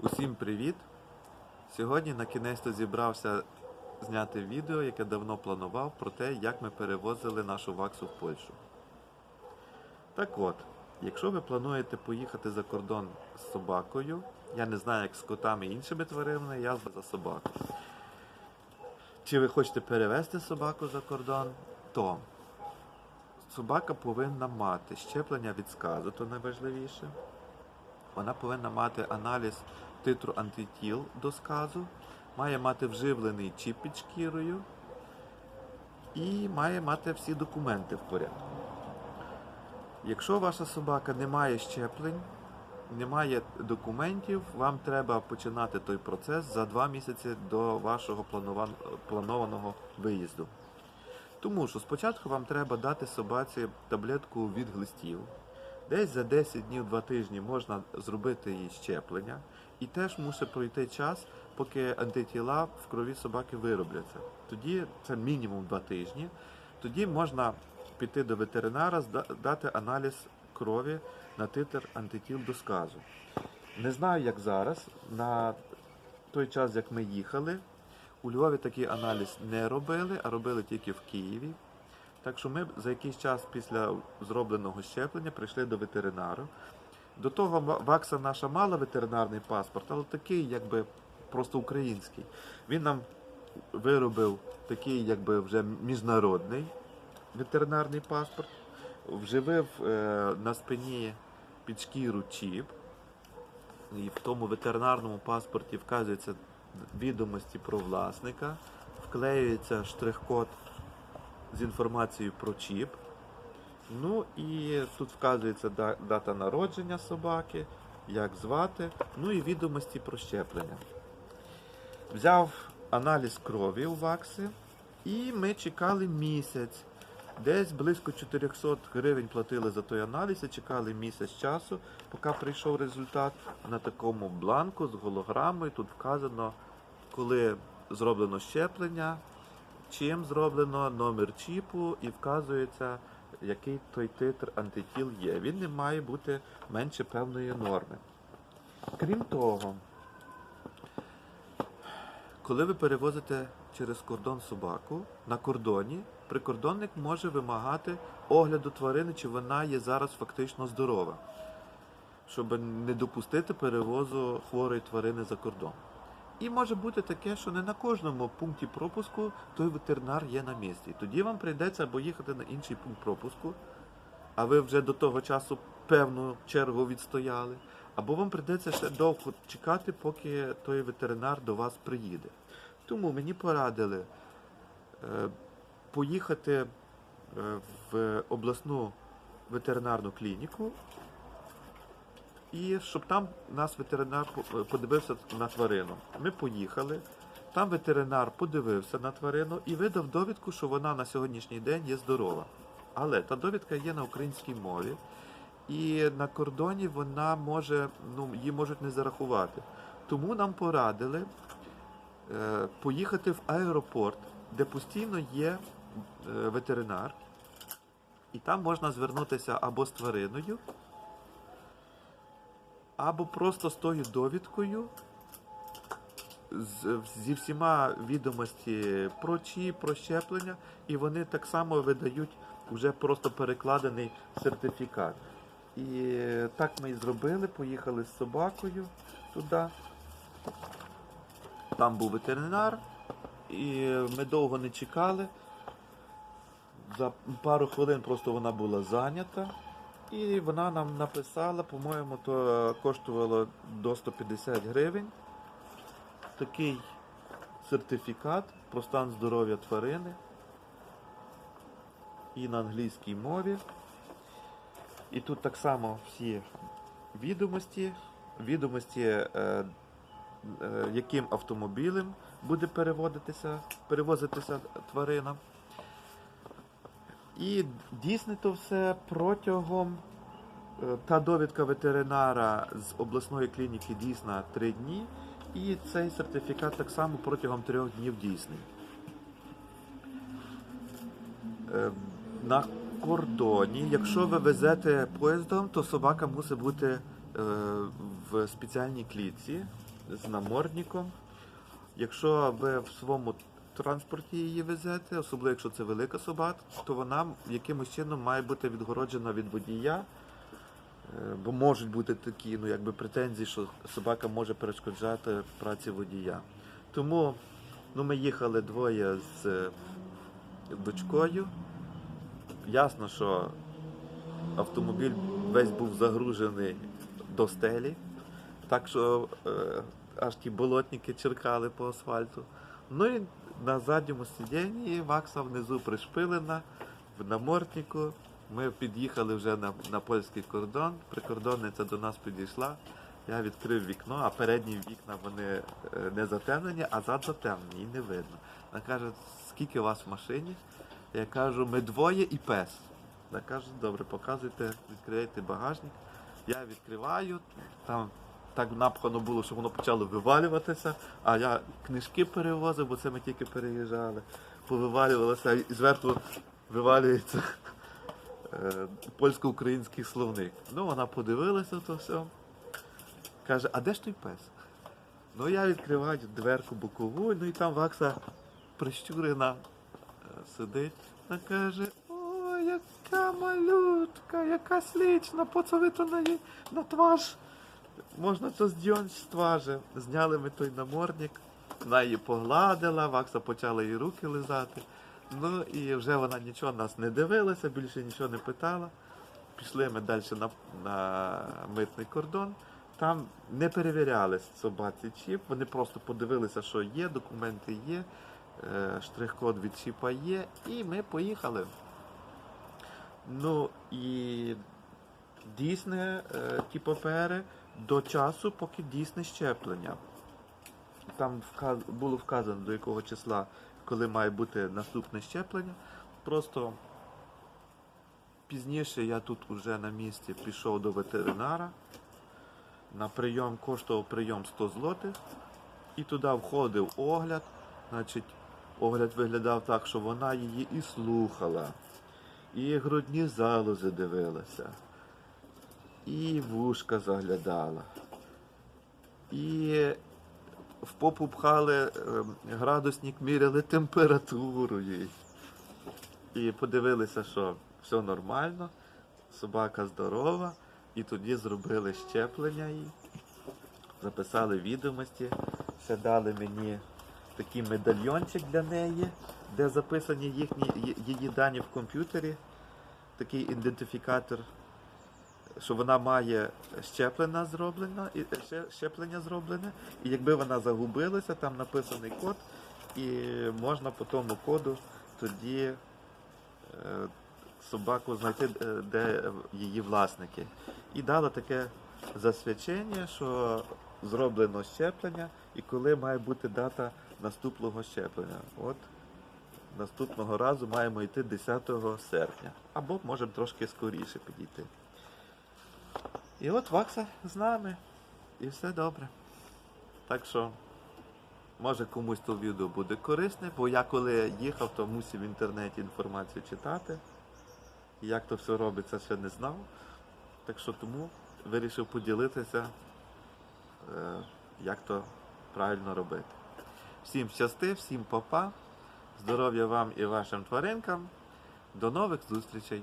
Усім привіт! Сьогодні на кінець зібрався зняти відео, яке давно планував, про те, як ми перевозили нашу ваксу в Польщу. Так от, якщо ви плануєте поїхати за кордон з собакою, я не знаю, як з котами і іншими тваринами, я за собаку. Чи ви хочете перевезти собаку за кордон, то собака повинна мати щеплення від сказу, то найважливіше. Вона повинна мати аналіз титру антитіл до сказу, має мати вживлений чіп під шкірою і має мати всі документи в порядку. Якщо ваша собака не має щеплень, не має документів, вам треба починати той процес за два місяці до вашого планованого виїзду. Тому що спочатку вам треба дати собаці таблетку від глистів. Десь за 10 днів, 2 тижні можна зробити їй щеплення, і теж мусить пройти час, поки антитіла в крові собаки виробляться. Тоді це мінімум 2 тижні. Тоді можна піти до ветеринара, дати аналіз крові на титр антитіл до сказу. Не знаю, як зараз. На той час, як ми їхали, у Львові такий аналіз не робили, а робили тільки в Києві. Так що ми за якийсь час після зробленого щеплення прийшли до ветеринару. До того Вакса наша мала ветеринарний паспорт, але такий, якби просто український. Він нам виробив такий, якби вже міжнародний ветеринарний паспорт, вживив е, на спині під шкіру чіп. І в тому ветеринарному паспорті вказуються відомості про власника, вклеюється штрих-код з інформацією про чіп. Ну і тут вказується дата народження собаки, як звати, ну і відомості про щеплення. Взяв аналіз крові у вакси, і ми чекали місяць. Десь близько 400 гривень платили за той аналіз і чекали місяць часу, поки прийшов результат на такому бланку з голограмою. Тут вказано, коли зроблено щеплення, чим зроблено номер чіпу і вказується, який той титр антитіл є. Він не має бути менше певної норми. Крім того, коли ви перевозите через кордон собаку, на кордоні прикордонник може вимагати огляду тварини, чи вона є зараз фактично здорова, щоб не допустити перевозу хворої тварини за кордон. І може бути таке, що не на кожному пункті пропуску той ветеринар є на місці. Тоді вам прийдеться або їхати на інший пункт пропуску, а ви вже до того часу певну чергу відстояли, або вам прийдеться ще довго чекати, поки той ветеринар до вас приїде. Тому мені порадили е, поїхати е, в обласну ветеринарну клініку, і щоб там нас ветеринар подивився на тварину. Ми поїхали. Там ветеринар подивився на тварину і видав довідку, що вона на сьогоднішній день є здорова. Але та довідка є на українській мові, і на кордоні вона може, ну, її можуть не зарахувати. Тому нам порадили е, поїхати в аеропорт, де постійно є е, ветеринар, і там можна звернутися або з твариною, або просто з тою довідкою, зі всіма відомості про чіп, про щеплення, і вони так само видають вже просто перекладений сертифікат. І так ми і зробили, поїхали з собакою туди. Там був ветеринар, і ми довго не чекали. За пару хвилин просто вона була зайнята. І вона нам написала, по-моєму, то коштувало до 150 гривень. Такий сертифікат про стан здоров'я тварини. І на англійській мові. І тут так само всі відомості, відомості, е, е, яким автомобілем буде переводитися, перевозитися тварина. І дійсно то все протягом е, та довідка ветеринара з обласної клініки дійсна 3 дні, і цей сертифікат так само протягом 3 днів дійсний. Е, На кордоні, якщо ви везете поїздом, то собака мусить бути е, в спеціальній клітці з намордником. Якщо ви в своєму транспорті її везете, особливо якщо це велика собака, то вона якимось чином має бути відгороджена від водія. Е, Бо можуть бути такі ну, якби претензії, що собака може перешкоджати праці водія. Тому ну, ми їхали двоє з е, дочкою. Ясно, що автомобіль весь був загружений до стелі, так що е, аж ті болотники черкали по асфальту. Ну і на задньому сидінні Вакса внизу пришпилена в наморднику. Ми під'їхали вже на, на польський кордон. Прикордонниця до нас підійшла. Я відкрив вікно, а передні вікна вони е, не затемнені, а зад затемнені, і не видно. Вона каже, скільки вас в машині? Я кажу, ми двоє і пес. Вона каже, добре, показуйте, відкривайте багажник. Я відкриваю, там так напхано було, що воно почало вивалюватися, а я книжки перевозив, бо це ми тільки переїжджали. Повивалювалося і зверху вивалюється е, польсько-український словник. Ну, вона подивилася то все. Каже, а де ж той пес? Ну я відкриваю дверку бокову, ну і там Вакса прищурена е, сидить. Вона каже, ой, яка малютка, яка слічна, по це ви то на, на тваж. Можна то здьонь тважа. Зняли ми той намордник, вона її погладила, Вакса почала їй руки лизати. Ну і вже вона нічого нас не дивилася, більше нічого не питала. Пішли ми далі на, на митний кордон. Там не перевіряли собаці чіп, вони просто подивилися, що є, документи є, е, штрих-код від чіпа є, і ми поїхали. Ну і дійсне е, ті папери до часу, поки дійсне щеплення. Там вказ... було вказано до якого числа, коли має бути наступне щеплення. Просто пізніше я тут уже на місці пішов до ветеринара. На прийом коштував прийом 100 злотих. І туди входив огляд. Значить, огляд виглядав так, що вона її і слухала, і грудні залози дивилася, і вушка заглядала. І в попу пхали ем, градусник, міряли температуру їй. І подивилися, що все нормально, собака здорова, і тоді зробили щеплення їй, записали відомості, ще дали мені такий медальйончик для неї, де записані їхні її дані в комп'ютері, такий ідентифікатор, що вона має щеплення зроблено, і щеплення зроблене, і якби вона загубилася, там написаний код, і можна по тому коду тоді е, собаку знайти, е, де її власники. І дала таке засвідчення, що зроблено щеплення і коли має бути дата наступного щеплення. От наступного разу маємо йти 10 серпня. Або можемо трошки скоріше підійти. І от Вакса з нами. І все добре. Так що, може комусь то відео буде корисне, бо я коли їхав, то мусив в інтернеті інформацію читати. Як то все робиться, ще не знав. Так що тому вирішив поділитися, е, як то правильно робити. Всім щасти, всім папа, здоров'я вам і вашим тваринкам. До нових зустрічей!